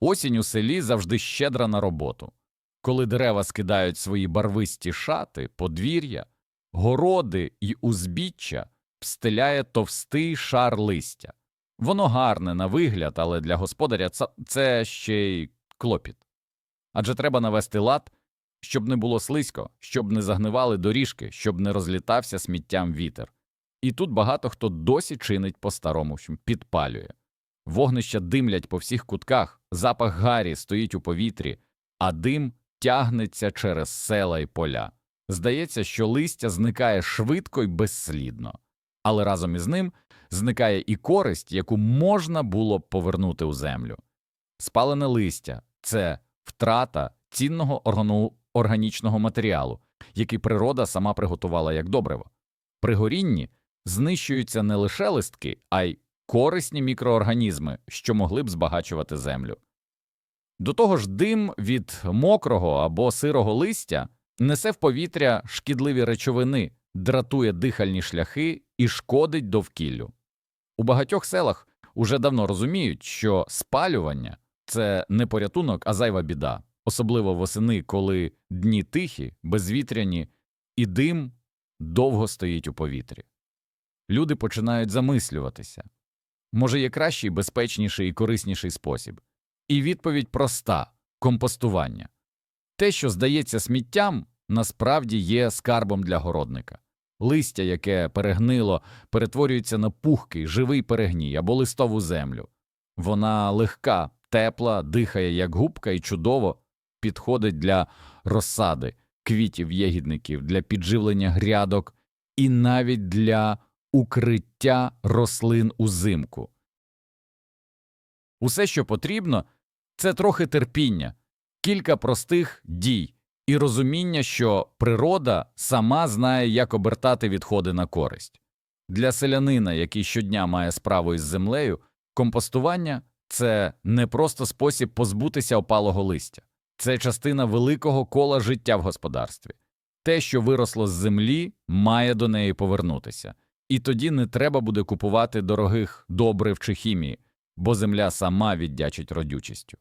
Осінь у селі завжди щедра на роботу. Коли дерева скидають свої барвисті шати, подвір'я, городи і узбіччя встеляє товстий шар листя. Воно гарне на вигляд, але для господаря це, ще й клопіт. Адже треба навести лад, щоб не було слизько, щоб не загнивали доріжки, щоб не розлітався сміттям вітер. І тут багато хто досі чинить по-старому, підпалює. Вогнища димлять по всіх кутках, запах гарі стоїть у повітрі, а дим тягнеться через села і поля. Здається, що листя зникає швидко й безслідно, але разом із ним зникає і користь, яку можна було б повернути у землю. Спалене листя це втрата цінного органічного матеріалу, який природа сама приготувала як добриво. При горінні знищуються не лише листки, а й корисні мікроорганізми, що могли б збагачувати землю. До того ж, дим від мокрого або сирого листя несе в повітря шкідливі речовини, дратує дихальні шляхи і шкодить довкіллю. У багатьох селах уже давно розуміють, що спалювання це не порятунок, а зайва біда, особливо восени, коли дні тихі, безвітряні, і дим довго стоїть у повітрі. Люди починають замислюватися. Може, є кращий, безпечніший і корисніший спосіб? І відповідь проста компостування. Те, що здається сміттям, насправді є скарбом для городника. Листя, яке перегнило, перетворюється на пухкий, живий перегній або листову землю. Вона легка, тепла, дихає як губка і чудово підходить для розсади, квітів, єгідників, для підживлення грядок і навіть для укриття рослин узимку. Усе, що потрібно, це трохи терпіння, кілька простих дій і розуміння, що природа сама знає, як обертати відходи на користь. Для селянина, який щодня має справу із землею, компостування це не просто спосіб позбутися опалого листя, це частина великого кола життя в господарстві. Те, що виросло з землі, має до неї повернутися. І тоді не треба буде купувати дорогих добрив чи хімії, бо земля сама віддячить родючістю.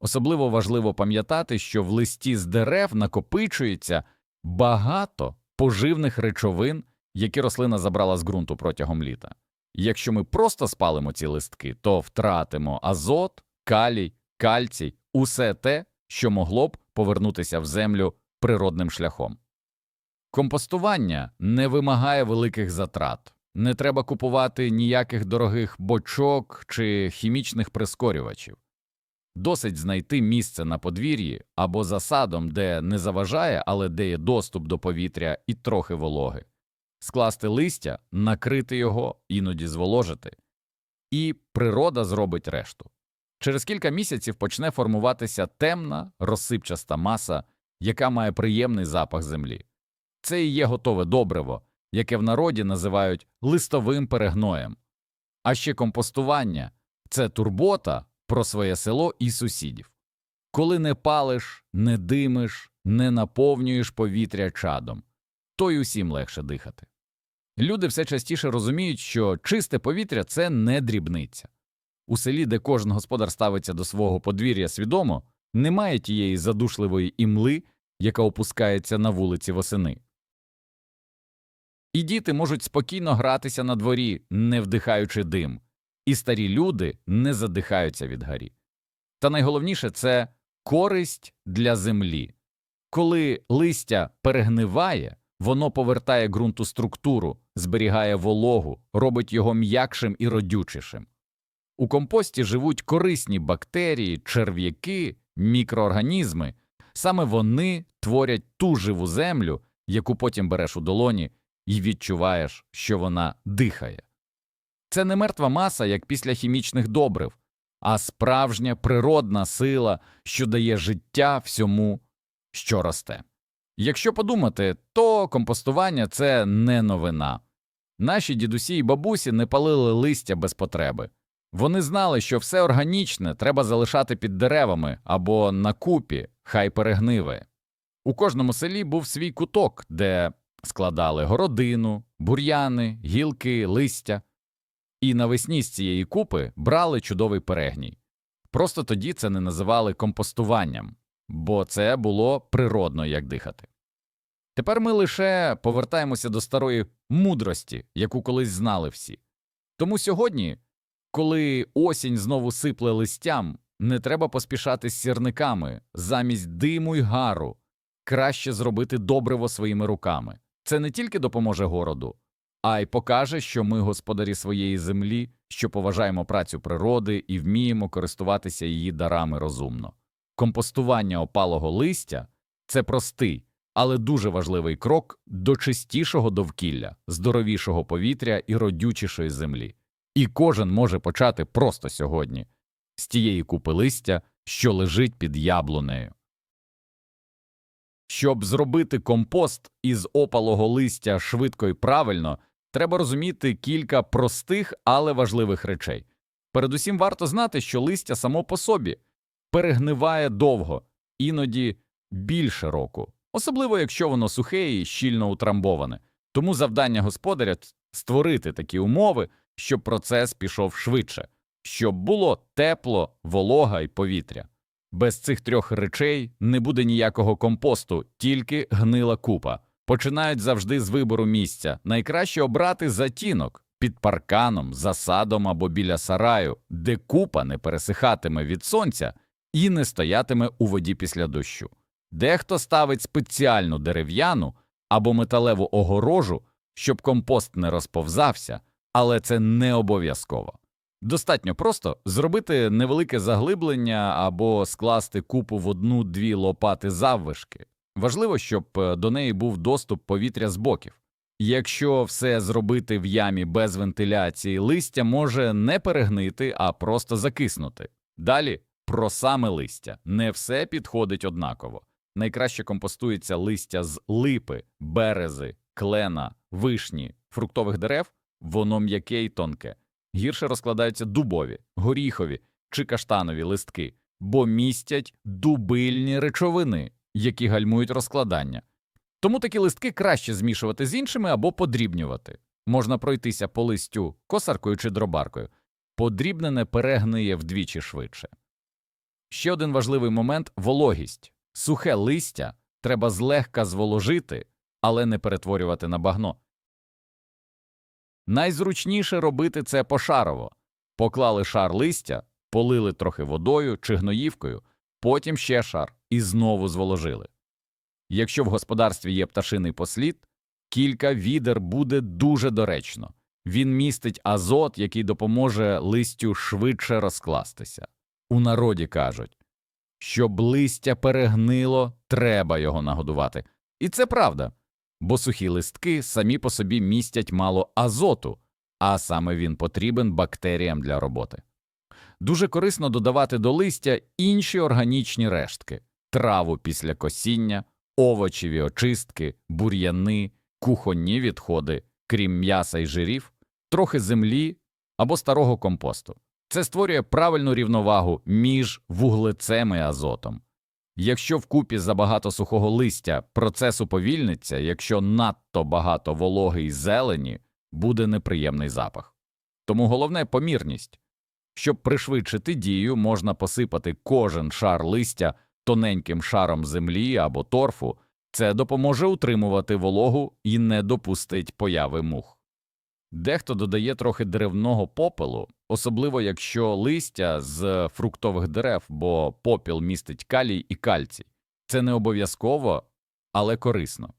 Особливо важливо пам'ятати, що в листі з дерев накопичується багато поживних речовин, які рослина забрала з ґрунту протягом літа. Якщо ми просто спалимо ці листки, то втратимо азот, калій, кальцій, усе те, що могло б повернутися в землю природним шляхом. Компостування не вимагає великих затрат. Не треба купувати ніяких дорогих бочок чи хімічних прискорювачів. Досить знайти місце на подвір'ї або за садом, де не заважає, але де є доступ до повітря і трохи вологи, скласти листя, накрити його, іноді зволожити, і природа зробить решту. Через кілька місяців почне формуватися темна, розсипчаста маса, яка має приємний запах землі. Це і є готове добриво, яке в народі називають листовим перегноєм. А ще компостування це турбота про своє село і сусідів. Коли не палиш, не димиш, не наповнюєш повітря чадом, то й усім легше дихати. Люди все частіше розуміють, що чисте повітря це не дрібниця. У селі, де кожен господар ставиться до свого подвір'я свідомо, немає тієї задушливої імли, яка опускається на вулиці восени. І діти можуть спокійно гратися на дворі, не вдихаючи дим, і старі люди не задихаються від гарі. Та найголовніше це користь для землі. Коли листя перегниває, воно повертає ґрунту структуру, зберігає вологу, робить його м'якшим і родючішим. У компості живуть корисні бактерії, черв'яки, мікроорганізми. Саме вони творять ту живу землю, яку потім береш у долоні і відчуваєш, що вона дихає. Це не мертва маса, як після хімічних добрив, а справжня природна сила, що дає життя всьому, що росте. Якщо подумати, то компостування це не новина. Наші дідусі і бабусі не палили листя без потреби. Вони знали, що все органічне треба залишати під деревами або на купі, хай перегниве. У кожному селі був свій куток, де складали городину, бур'яни, гілки, листя, і навесні з цієї купи брали чудовий перегній. Просто тоді це не називали компостуванням, бо це було природно, як дихати. Тепер ми лише повертаємося до старої мудрості, яку колись знали всі. Тому сьогодні, коли осінь знову сипле листям, не треба поспішати з сірниками замість диму й гару, краще зробити добриво своїми руками. Це не тільки допоможе городу, а й покаже, що ми господарі своєї землі, що поважаємо працю природи і вміємо користуватися її дарами розумно. Компостування опалого листя це простий, але дуже важливий крок до чистішого довкілля, здоровішого повітря і родючішої землі. І кожен може почати просто сьогодні з тієї купи листя, що лежить під яблунею. Щоб зробити компост із опалого листя швидко і правильно, треба розуміти кілька простих, але важливих речей. Передусім варто знати, що листя само по собі перегниває довго, іноді більше року, особливо якщо воно сухе і щільно утрамбоване. Тому завдання господаря – створити такі умови, щоб процес пішов швидше, щоб було тепло, волога і повітря. Без цих трьох речей не буде ніякого компосту, тільки гнила купа. Починають завжди з вибору місця. Найкраще обрати затінок під парканом, за садом або біля сараю, де купа не пересихатиме від сонця і не стоятиме у воді після дощу. Дехто ставить спеціальну дерев'яну або металеву огорожу, щоб компост не розповзався, але це не обов'язково. Достатньо просто зробити невелике заглиблення або скласти купу в одну-дві лопати заввишки. Важливо, щоб е, до неї був доступ повітря з боків. Якщо все зробити в ямі без вентиляції, листя може не перегнити, а просто закиснути. Далі про саме листя. Не все підходить однаково. Найкраще компостується листя з липи, берези, клена, вишні, фруктових дерев, воно м'яке й тонке. Гірше розкладаються дубові, горіхові чи каштанові листки, бо містять дубильні речовини, які гальмують розкладання. Тому такі листки краще змішувати з іншими або подрібнювати. Можна пройтися по листю косаркою чи дробаркою. Подрібнене перегниє вдвічі швидше. Ще один важливий момент вологість. Сухе листя треба злегка зволожити, але не перетворювати на багно. Найзручніше робити це пошарово. Поклали шар листя, полили трохи водою чи гноївкою, потім ще шар і знову зволожили. Якщо в господарстві є пташиний послід, кілька відер буде дуже доречно. Він містить азот, який допоможе листю швидше розкластися. У народі кажуть, щоб листя перегнило, треба його нагодувати. І це правда, бо сухі листки самі по собі містять мало азоту, а саме він потрібен бактеріям для роботи. Дуже корисно додавати до листя інші органічні рештки траву після косіння, овочеві очистки, бур'яни, кухонні відходи, крім м'яса і жирів, трохи землі або старого компосту. Це створює правильну рівновагу між вуглецем і азотом. Якщо вкупі забагато сухого листя процес уповільниться, якщо надто багато вологи й зелені, буде неприємний запах. Тому головне помірність. Щоб пришвидшити дію, можна посипати кожен шар листя тоненьким шаром землі або торфу, це допоможе утримувати вологу і не допустить появи мух. Дехто додає трохи деревного попелу, особливо якщо листя з фруктових дерев, бо попіл містить калій і кальцій. Це не обов'язково, але корисно.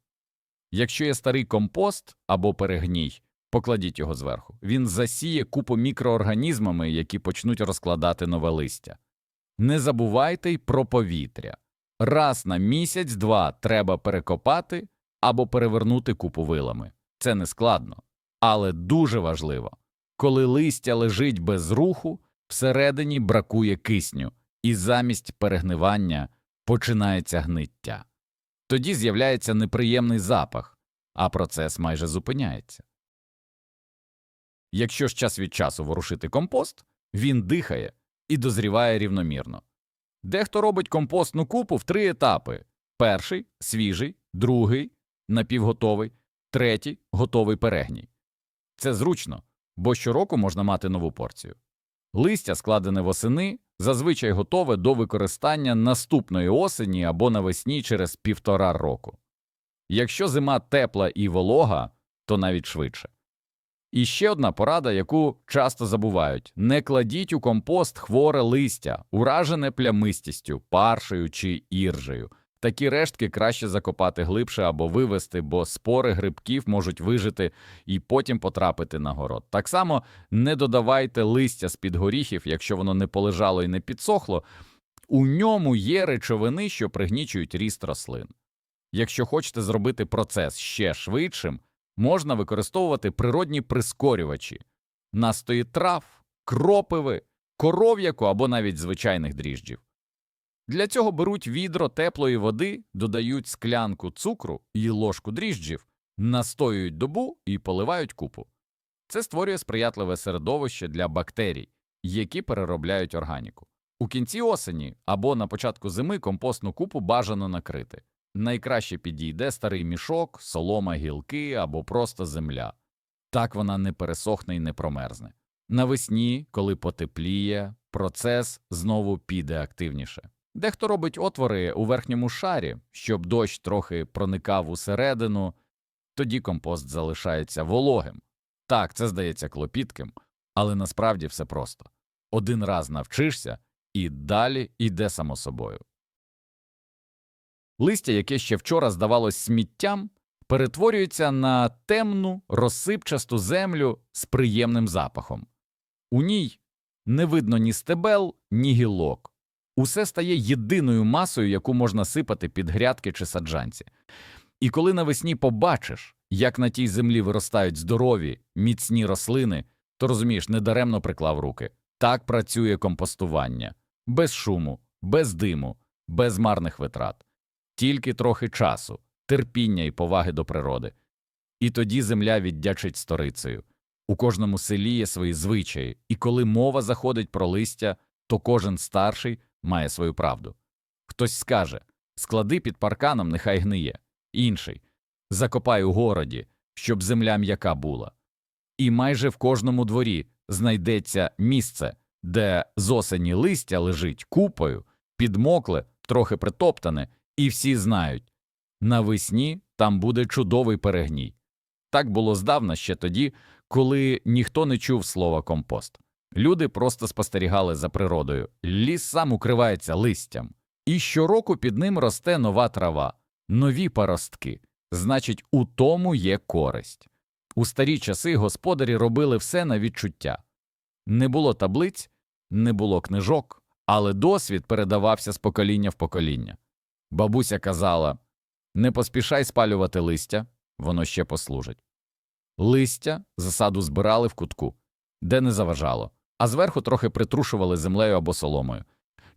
Якщо є старий компост або перегній, покладіть його зверху. Він засіє купу мікроорганізмами, які почнуть розкладати нове листя. Не забувайте й про повітря. Раз на місяць-два треба перекопати або перевернути купу вилами. Це не складно. Але дуже важливо, коли листя лежить без руху, всередині бракує кисню, і замість перегнивання починається гниття. Тоді з'являється неприємний запах, а процес майже зупиняється. Якщо ж час від часу ворушити компост, він дихає і дозріває рівномірно. Дехто робить компостну купу в три етапи перший свіжий, другий напівготовий, третій готовий перегній. Це зручно, бо щороку можна мати нову порцію. Листя, складене восени, зазвичай готове до використання наступної осені або навесні через півтора року. Якщо зима тепла і волога, то навіть швидше. І ще одна порада, яку часто забувають: не кладіть у компост хворе листя, уражене плямистістю, паршею чи іржею. Такі рештки краще закопати глибше або вивести, бо спори грибків можуть вижити і потім потрапити на город. Так само не додавайте листя з-під горіхів, якщо воно не полежало і не підсохло. У ньому є речовини, що пригнічують ріст рослин. Якщо хочете зробити процес ще швидшим, можна використовувати природні прискорювачі, настої трав, кропиви, коров'яку або навіть звичайних дріжджів. Для цього беруть відро теплої води, додають склянку цукру і ложку дріжджів, настоюють добу і поливають купу. Це створює сприятливе середовище для бактерій, які переробляють органіку. У кінці осені або на початку зими компостну купу бажано накрити. Найкраще підійде старий мішок, солома, гілки або просто земля. Так вона не пересохне і не промерзне. Навесні, коли потепліє, процес знову піде активніше. Дехто робить отвори у верхньому шарі, щоб дощ трохи проникав усередину, тоді компост залишається вологим. Так, це здається клопітким, але насправді все просто. Один раз навчишся, і далі йде само собою. Листя, яке ще вчора здавалось сміттям, перетворюється на темну, розсипчасту землю з приємним запахом. У ній не видно ні стебел, ні гілок. Усе стає єдиною масою, яку можна сипати під грядки чи саджанці. І коли навесні побачиш, як на тій землі виростають здорові, міцні рослини, то розумієш, недаремно приклав руки. Так працює компостування без шуму, без диму, без марних витрат, тільки трохи часу, терпіння і поваги до природи. І тоді земля віддячить сторицею. У кожному селі є свої звичаї, і коли мова заходить про листя, то кожен старший має свою правду. Хтось скаже склади під парканом, нехай гниє, інший закопай у городі, щоб земля м'яка була. І майже в кожному дворі знайдеться місце, де з осені листя лежить купою, підмокле, трохи притоптане, і всі знають навесні там буде чудовий перегній. Так було здавна ще тоді, коли ніхто не чув слова компост. Люди просто спостерігали за природою, ліс сам укривається листям, і щороку під ним росте нова трава, нові паростки. Значить, у тому є користь. У старі часи господарі робили все на відчуття. Не було таблиць, не було книжок, але досвід передавався з покоління в покоління. Бабуся казала не поспішай спалювати листя, воно ще послужить. Листя засаду збирали в кутку, де не заважало, а зверху трохи притрушували землею або соломою.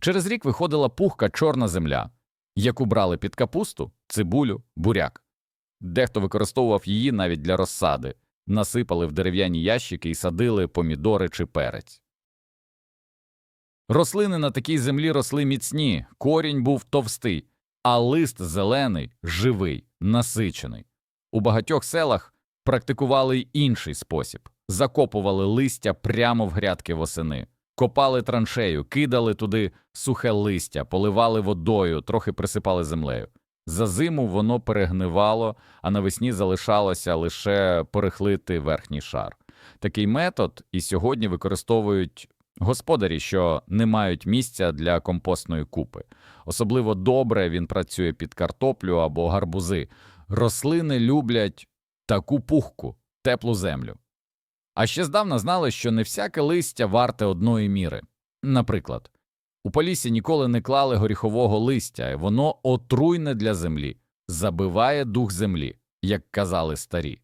Через рік виходила пухка чорна земля, яку брали під капусту, цибулю, буряк. Дехто використовував її навіть для розсади, насипали в дерев'яні ящики і садили помідори чи перець. Рослини на такій землі росли міцні, корінь був товстий, а лист зелений, живий, насичений. У багатьох селах практикували й інший спосіб закопували листя прямо в грядки восени, копали траншею, кидали туди сухе листя, поливали водою, трохи присипали землею. За зиму воно перегнивало, а навесні залишалося лише перехлити верхній шар. Такий метод і сьогодні використовують господарі, що не мають місця для компостної купи. Особливо добре він працює під картоплю або гарбузи. Рослини люблять таку пухку, теплу землю. А ще здавна знали, що не всяке листя варте одної міри. Наприклад, у полісі ніколи не клали горіхового листя, воно отруйне для землі, забиває дух землі, як казали старі.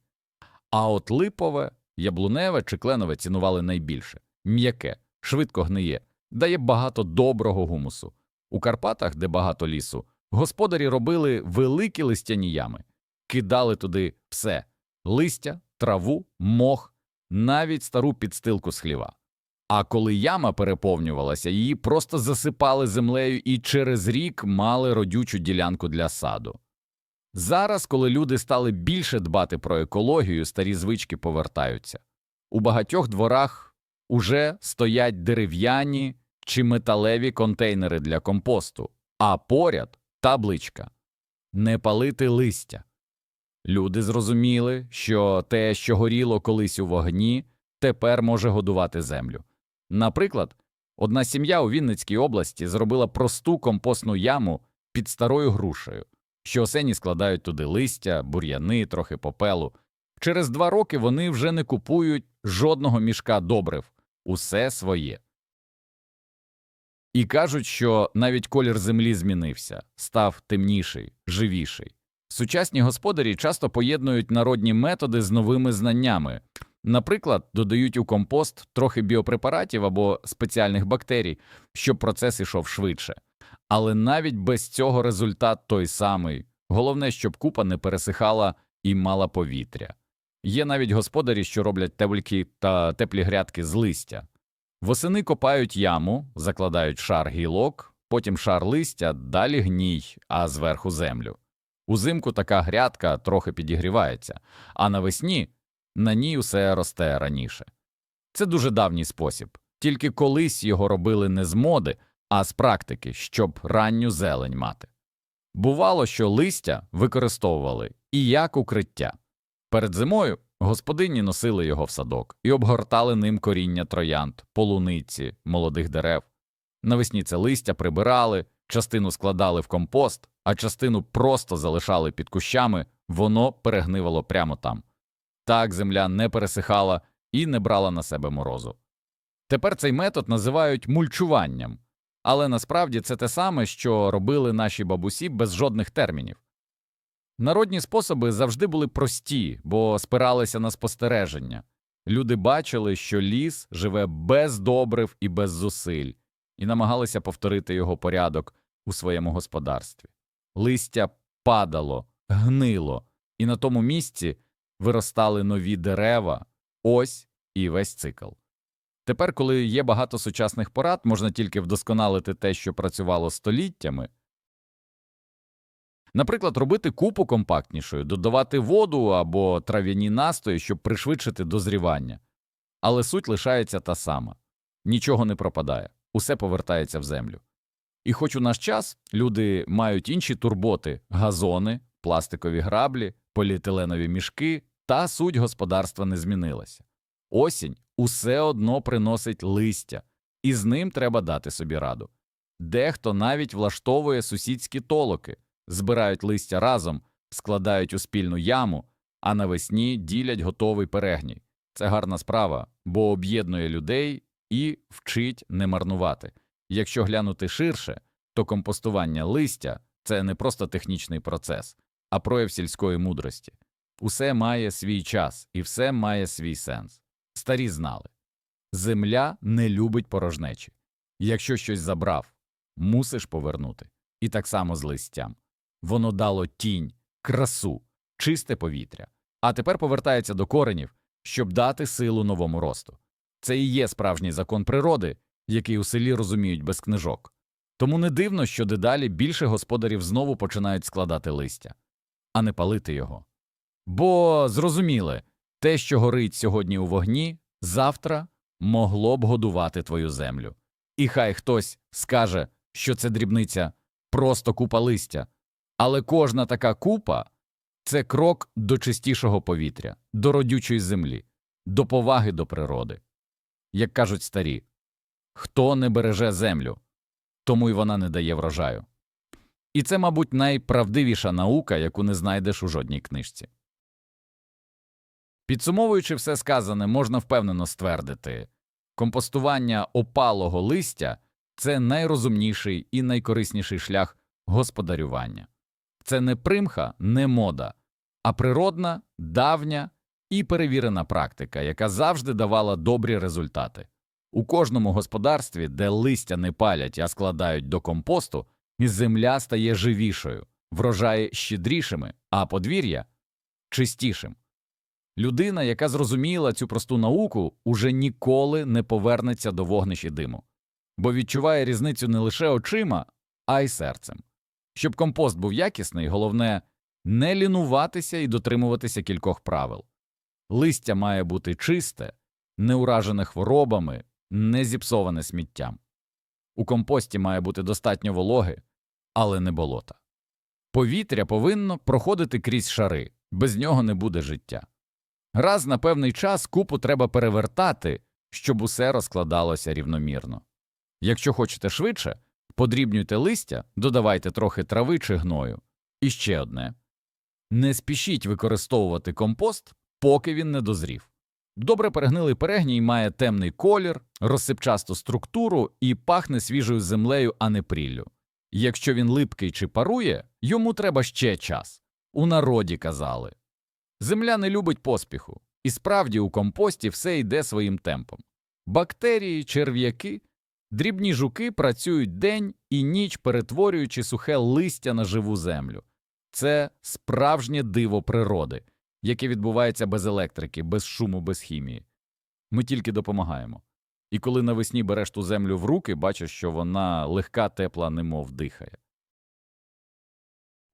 А от липове, яблуневе чи кленове цінували найбільше м'яке, швидко гниє, дає багато доброго гумусу. У Карпатах, де багато лісу, господарі робили великі листяні ями, кидали туди все листя, траву, мох, навіть стару підстилку з хліва. А коли яма переповнювалася, її просто засипали землею і через рік мали родючу ділянку для саду. Зараз, коли люди стали більше дбати про екологію, старі звички повертаються. У багатьох дворах уже стоять дерев'яні чи металеві контейнери для компосту, а поряд табличка Не палити листя. Люди зрозуміли, що те, що горіло колись у вогні, тепер може годувати землю. Наприклад, одна сім'я у Вінницькій області зробила просту компостну яму під старою грушею, що осені складають туди листя, бур'яни, трохи попелу. Через два роки вони вже не купують жодного мішка добрив, усе своє. І кажуть, що навіть колір землі змінився, став темніший, живіший. Сучасні господарі часто поєднують народні методи з новими знаннями. Наприклад, додають у компост трохи біопрепаратів або спеціальних бактерій, щоб процес ішов швидше. Але навіть без цього результат той самий. Головне, щоб купа не пересихала і мала повітря. Є навіть господарі, що роблять теплі та теплі грядки з листя. Восени копають яму, закладають шар гілок, потім шар листя, далі гній, а зверху землю. Узимку така грядка трохи підігрівається, а навесні на ній усе росте раніше. Це дуже давній спосіб, тільки колись його робили не з моди, а з практики, щоб ранню зелень мати. Бувало, що листя використовували і як укриття. Перед зимою господині носили його в садок і обгортали ним коріння троянд, полуниці, молодих дерев. Навесні це листя прибирали, частину складали в компост, а частину просто залишали під кущами, воно перегнивало прямо там. Так земля не пересихала і не брала на себе морозу. Тепер цей метод називають мульчуванням, але насправді це те саме, що робили наші бабусі без жодних термінів. Народні способи завжди були прості, бо спиралися на спостереження. Люди бачили, що ліс живе без добрив і без зусиль, і намагалися повторити його порядок у своєму господарстві. Листя падало, гнило, і на тому місці виростали нові дерева, ось і весь цикл. Тепер, коли є багато сучасних порад, можна тільки вдосконалити те, що працювало століттями. Наприклад, робити купу компактнішою, додавати воду або трав'яні настої, щоб пришвидшити дозрівання. Але суть лишається та сама нічого не пропадає, усе повертається в землю. І хоч у наш час люди мають інші турботи газони, пластикові граблі, поліетиленові мішки, та суть господарства не змінилася. Осінь усе одно приносить листя, і з ним треба дати собі раду. Дехто навіть влаштовує сусідські толоки, збирають листя разом, складають у спільну яму, а навесні ділять готовий перегній. Це гарна справа, бо об'єднує людей і вчить не марнувати. Якщо глянути ширше, то компостування листя це не просто технічний процес, а прояв сільської мудрості. Усе має свій час і все має свій сенс. Старі знали земля не любить порожнечі. Якщо щось забрав, мусиш повернути. І так само з листям. Воно дало тінь, красу, чисте повітря, а тепер повертається до коренів, щоб дати силу новому росту. Це і є справжній закон природи, який у селі розуміють без книжок. Тому не дивно, що дедалі більше господарів знову починають складати листя, а не палити його. Бо зрозуміли, те, що горить сьогодні у вогні, завтра могло б годувати твою землю. І хай хтось скаже, що це дрібниця, просто купа листя, але кожна така купа це крок до чистішого повітря, до родючої землі, до поваги до природи. Як кажуть старі, хто не береже землю, тому й вона не дає врожаю. І це, мабуть, найправдивіша наука, яку не знайдеш у жодній книжці. Підсумовуючи все сказане, можна впевнено ствердити компостування опалого листя це найрозумніший і найкорисніший шлях господарювання. Це не примха, не мода, а природна, давня і перевірена практика, яка завжди давала добрі результати. У кожному господарстві, де листя не палять, а складають до компосту, земля стає живішою, врожаї щедрішими, а подвір'я чистішим. Людина, яка зрозуміла цю просту науку, уже ніколи не повернеться до вогнищ диму, бо відчуває різницю не лише очима, а й серцем. Щоб компост був якісний, головне не лінуватися і дотримуватися кількох правил. Листя має бути чисте, не уражене хворобами, не зіпсоване сміттям. У компості має бути достатньо вологи, але не болота. Повітря повинно проходити крізь шари, без нього не буде життя. Раз на певний час купу треба перевертати, щоб усе розкладалося рівномірно. Якщо хочете швидше, подрібнюйте листя, додавайте трохи трави чи гною. І ще одне не спішіть використовувати компост, поки він не дозрів. Добре перегнилий перегній має темний колір, розсипчасту структуру і пахне свіжою землею, а не пріллю. Якщо він липкий чи парує, йому треба ще час. У народі казали. Земля не любить поспіху, і справді у компості все йде своїм темпом. Бактерії, черв'яки, дрібні жуки працюють день і ніч, перетворюючи сухе листя на живу землю. Це справжнє диво природи, яке відбувається без електрики, без шуму, без хімії. Ми тільки допомагаємо. І коли навесні береш ту землю в руки, бачиш, що вона легка, тепла, немов дихає.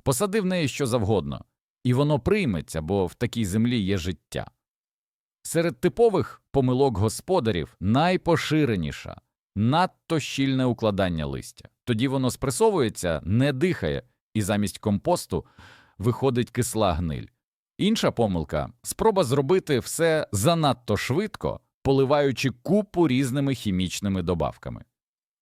Посади в неї що завгодно, і воно прийметься, бо в такій землі є життя. Серед типових помилок господарів найпоширеніша надто щільне укладання листя. Тоді воно спресовується, не дихає, і замість компосту виходить кисла гниль. Інша помилка спроба зробити все занадто швидко, поливаючи купу різними хімічними добавками.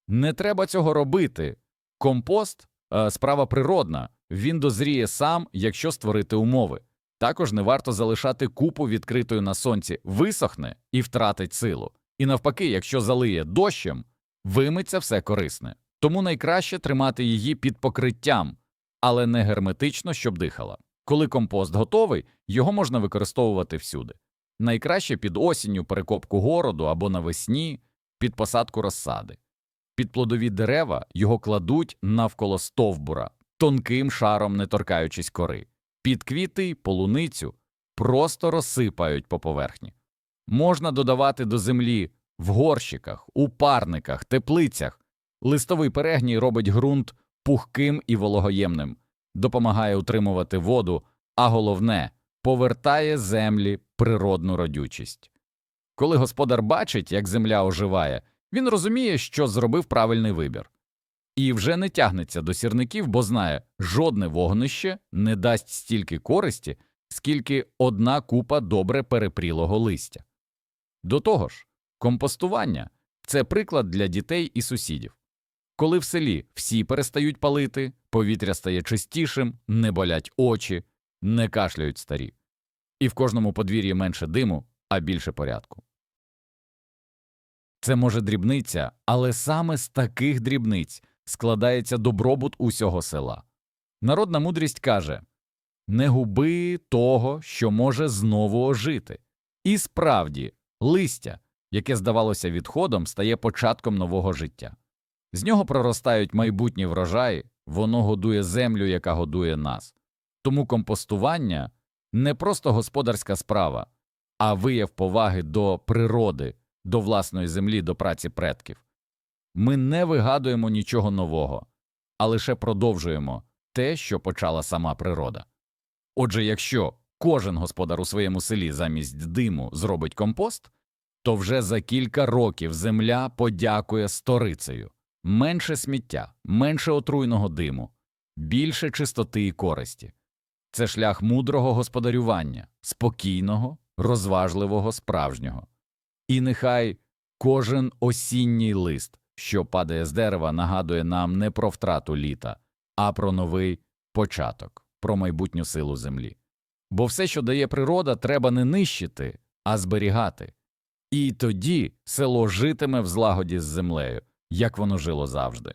Не треба цього робити. Компост е, справа природна, він дозріє сам, якщо створити умови. Також не варто залишати купу відкритою на сонці, висохне і втратить силу. І навпаки, якщо залиє дощем, вимиться все корисне. Тому найкраще тримати її під покриттям, але не герметично, щоб дихала. Коли компост готовий, його можна використовувати всюди. Найкраще під осінню перекопку городу або навесні під посадку розсади. Під плодові дерева його кладуть навколо стовбура, тонким шаром не торкаючись кори. Під квіти полуницю просто розсипають по поверхні. Можна додавати до землі в горщиках, у парниках, теплицях. Листовий перегній робить ґрунт пухким і вологоємним, допомагає утримувати воду, а головне повертає землі природну родючість. Коли господар бачить, як земля оживає, він розуміє, що зробив правильний вибір. І вже не тягнеться до сірників, бо знає, жодне вогнище не дасть стільки користі, скільки одна купа добре перепрілого листя. До того ж, компостування це приклад для дітей і сусідів. Коли в селі всі перестають палити, повітря стає чистішим, не болять очі, не кашляють старі, і в кожному подвір'ї менше диму, а більше порядку. Це може дрібниця, але саме з таких дрібниць складається добробут усього села. Народна мудрість каже не губи того, що може знову ожити. І справді, листя, яке здавалося відходом, стає початком нового життя. З нього проростають майбутні врожаї, воно годує землю, яка годує нас. Тому компостування не просто господарська справа, а вияв поваги до природи, до власної землі, до праці предків. Ми не вигадуємо нічого нового, а лише продовжуємо те, що почала сама природа. Отже, якщо кожен господар у своєму селі замість диму зробить компост, то вже за кілька років земля подякує сторицею менше сміття, менше отруйного диму, більше чистоти і користі. Це шлях мудрого господарювання, спокійного, розважливого, справжнього. І нехай кожен осінній лист, що падає з дерева, нагадує нам не про втрату літа, а про новий початок, про майбутню силу землі. Бо все, що дає природа, треба не нищити, а зберігати. І тоді село житиме в злагоді з землею, як воно жило завжди.